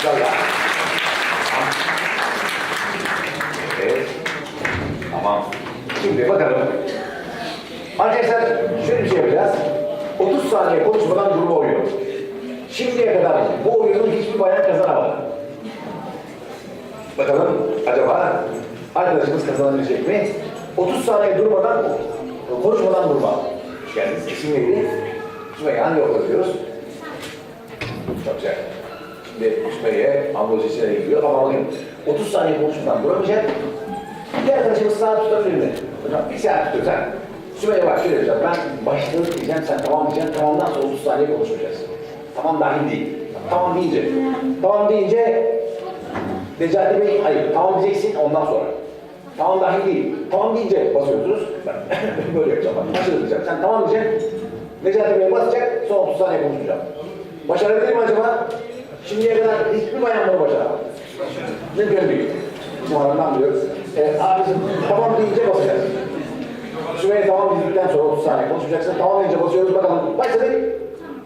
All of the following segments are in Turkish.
Maşallah. Evet. Tamam. Şimdi bakalım. Arkadaşlar şöyle bir şey yapacağız. 30 saniye konuşmadan durma oyunu. Şimdiye kadar bu oyunu hiçbir bayan kazanamadı. Bakalım acaba arkadaşımız kazanabilecek mi? 30 saniye durmadan, konuşmadan durma. Geldiniz. İsim neydi? Sümeyye hangi okula? Çok güzel. Şimdi Sümeyye ambalajısıyla gidiyor ama bakın 30 saniye konuşmadan duramayacak. Bir arkadaşımız saat tutabilir mi? Hocam bir saat tutuyor sen. Sümeyye bak şöyle yapacağım. Ben başladım diyeceğim, sen tamam diyeceksin. Tamamdan sonra 30 saniye konuşmayacağız. Tamam dahil değil. Tamam deyince. Tamam deyince Necati Bey, hayır, tamam diyeceksin ondan sonra. Tamam dahil değil. Tamam deyince basıyorsunuz. Ben böyle yapacağım. Bak, diyeceğim. Sen tamam diyeceksin. Necati Bey basacak, son 30 saniye konuşacağım. Başarabilir mi acaba? Şimdiye kadar hiçbir bayan bunu başaramadı. Mümkün değil. Numarandan biliyoruz. Ee, abicim, tamam deyince basacağız. Sümeyye tamam dedikten sonra 30 saniye konuşacaksın. Tamam deyince basıyoruz bakalım. Başladık.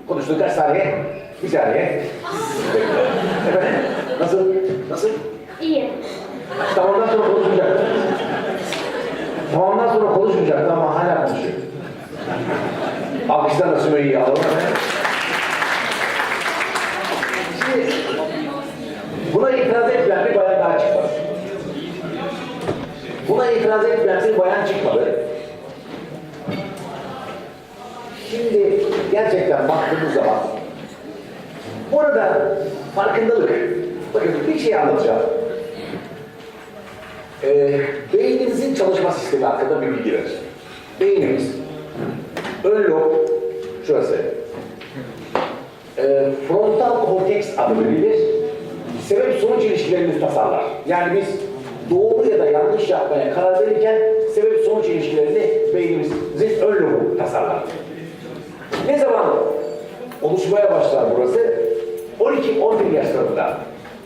Konuştuk kaç saniye? Bir saniye. Efendim? Nasıl? Nasıl? İyi. Tamamdan sonra konuşmayacak. Tamamdan sonra konuşmayacak ama hala konuşuyor. Alkışlarla Sümeyye'yi alalım. Şimdi buna itiraz etmeyen bir bayan daha çıkmadı. Buna itiraz etmeyen bir bayan çıkmadı. Şimdi gerçekten baktığımız zaman burada farkındalık. Bakın bir şey anlatacağım. Ee, beynimizin çalışma sistemi hakkında bir bilgi vereceğim. Beynimiz ön lob şurası. Ee, frontal korteks adı verilir. Sebep sonuç ilişkilerini tasarlar. Yani biz doğru ya da yanlış yapmaya karar verirken sebep sonuç ilişkilerini beynimizin ön lobu tasarlar. Ne zaman oluşmaya başlar burası? 12-11 yaşlarında.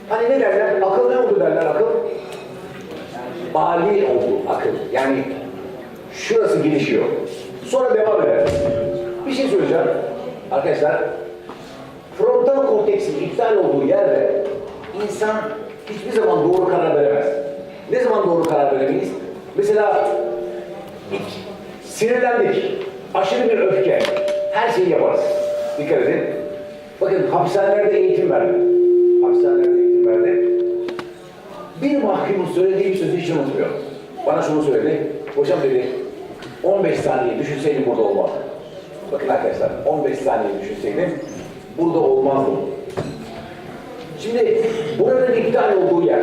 Hani ne derler? Akıl ne oldu derler akıl? Bali oldu akıl. Yani şurası gelişiyor. Sonra devam eder. Bir şey söyleyeceğim. Arkadaşlar, frontal korteksin iptal olduğu yerde insan hiçbir zaman doğru karar veremez. Ne zaman doğru karar veremeyiz? Mesela sinirlendik. Aşırı bir öfke. Her şeyi yaparız. Dikkat edin. Bakın hapishanelerde eğitim verdi. Hapishanelerde eğitim verdi. Bir mahkumun söylediği sözü hiç unutmuyorum. Bana şunu söyledi. Hocam dedi, 15 saniye düşünseydim burada olmazdı. Bakın arkadaşlar, 15 saniye düşünseydim burada olmazdım. Şimdi buranın iptal olduğu yer.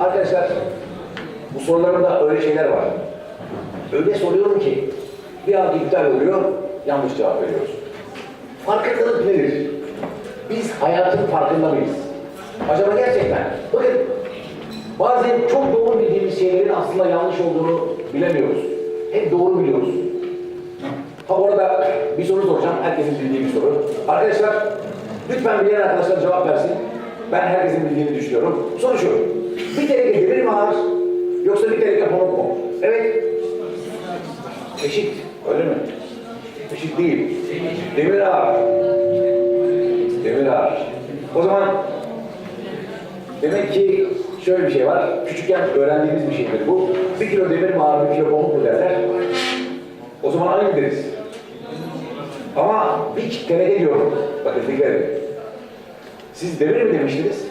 Arkadaşlar, bu sorularımda öyle şeyler var. Öyle soruyorum ki bir an iptal oluyor, yanlış cevap veriyoruz. Farkındalık nedir? Biz hayatın farkında mıyız? Acaba gerçekten? Bakın bazen çok doğru bildiğimiz şeylerin aslında yanlış olduğunu bilemiyoruz. Hep doğru biliyoruz. Ha bu arada bir soru soracağım. Herkesin bildiği bir soru. Arkadaşlar lütfen bilen arkadaşlar cevap versin. Ben herkesin bildiğini düşünüyorum. Soru şu. Bir teneke demir mi ağır yoksa bir teneke pamuk mu? Evet. Eşit. Öyle mi? Eşit değil. Demir ağır. Demir ağır. O zaman demek ki şöyle bir şey var. Küçükken öğrendiğimiz bir şeydir bu. Bir kilo demir mi ağır, bir kilo pamuk mu derler. O zaman aynı deriz. Ama bir teneke diyorum. Bakın dikkat edin. Siz demir mi demiştiniz?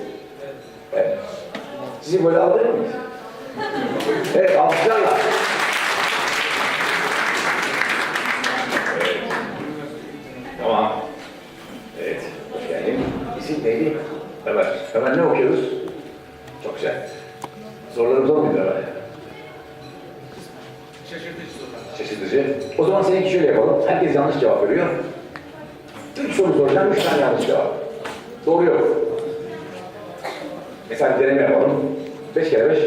Evet. Sizi böyle alır mıyız? Evet, alkışlarla. Evet. Tamam. Evet, hoş geldin. İsim neydi? Ömer. Ömer ne okuyoruz? Çok güzel. Sorularımız zor muydu Ömer? Şaşırtıcı sorular. Şaşırtıcı. O zaman seninki şöyle yapalım. Herkes yanlış cevap veriyor. Üç soru soracağım, üç tane yanlış cevap. Doğru yok. Mesela deneme yapalım. Beş kere beş.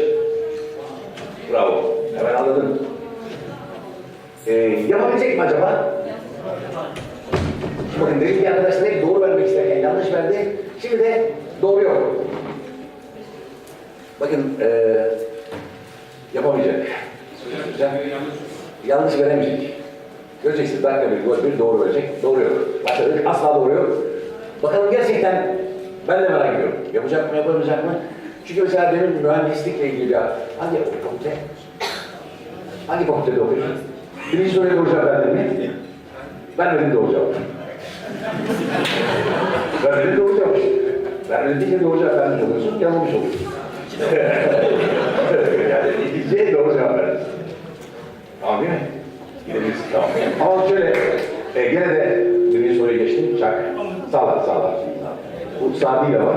Bravo. Hemen anladın. Ee, yapabilecek mi acaba? Bakın demin bir arkadaşlar hep doğru vermek isterken yanlış verdi. Şimdi de doğru yok. Bakın ee, yapamayacak. Yanlış veremeyecek. Göreceksiniz dakika bir, bir doğru verecek. Doğru yok. Başladık. Asla doğru yok. Bakalım gerçekten Ben de merak ediyorum. Yapacak mı, yapamayacak mı? Çünkü mesela demin mühendislikle ilgili ya. Hangi fakülte? Hangi fakültede okuyorsun? Birinci soruya doğru cevap verdin mi? Ben doğru cevap. ben doğru cevap. Ben dedim ki doğru cevap vermiş oluyorsun, yanılmış oluyorsun. yani İngilizceye doğru cevap verdin. Tamam değil mi? Gidebilirsin tamam. Ama şöyle, e, gene de चूक आहे चला चला उत्साही रवा